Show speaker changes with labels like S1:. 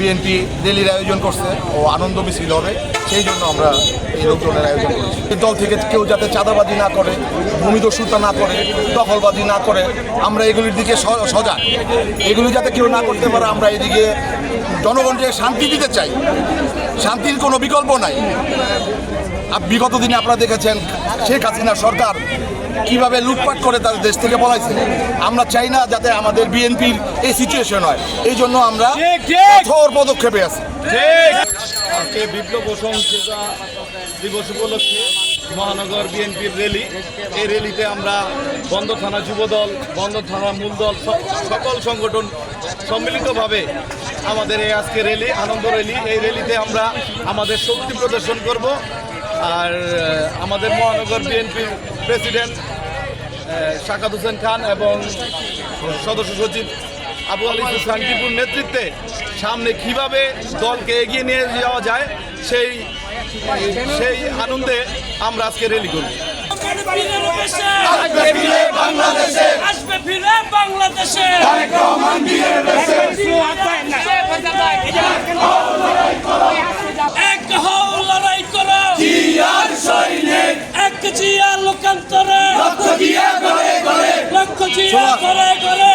S1: BNP র্যালির আয়োজন করছে ও আনন্দ মিছিল হবে, সেই জন্য আমরা এই লোকজনের আয়োজন করছি। দল থেকে কেউ যাতে চাঁদাবাজি না করে, ভূমিদস্যুতা না করে, দখলবাজি না করে, আমরা এগুলির দিকে সজাগ। এগুলি যাতে কেউ না করতে পারে, আমরা এদিকে জনগণকে শান্তি দিতে চাই। শান্তির কোনো বিকল্প নাই। বিগত দিনে আপনারা দেখেছেন শেখ হাসিনা সরকার কীভাবে লুটপাট করে তাদের দেশ থেকে পলাইছে আমরা চাই না যাতে আমাদের বিএনপির এই সিচুয়েশন হয়। এই জন্য আমরা কঠোর পদক্ষেপে আছি।
S2: আজকে বিপ্লব দিবস উপলক্ষে মহানগর বিএনপির র্যালি এই র্যালিতে আমরা বন্ধ থানা যুবদল বন্ধ থানা মূলদল স- সকল সংগঠন সম্মিলিতভাবে আমাদের এই আজকে র্যালি আনন্দ র্যালি এই র্যালিতে আমরা আমাদের শক্তি প্রদর্শন করব। আর আমাদের মহানগর বিএনপির প্রেসিডেন্ট শাকাত হোসেন খান এবং সদস্য সচিব আবু আলী খান টিপুর নেতৃত্বে সামনে কীভাবে দলকে এগিয়ে নিয়ে যাওয়া যায় সেই সেই আনন্দে আমরা আজকে র্যালি করি
S3: আসবে ফিরে বাংলাদেশে। আসবে ফিরে বাংলাদেশে। এক হও লড়াই করো।
S4: জিয়ার সৈনিক।
S3: এক জিয়া লোকান্তরে।
S4: দিয়ে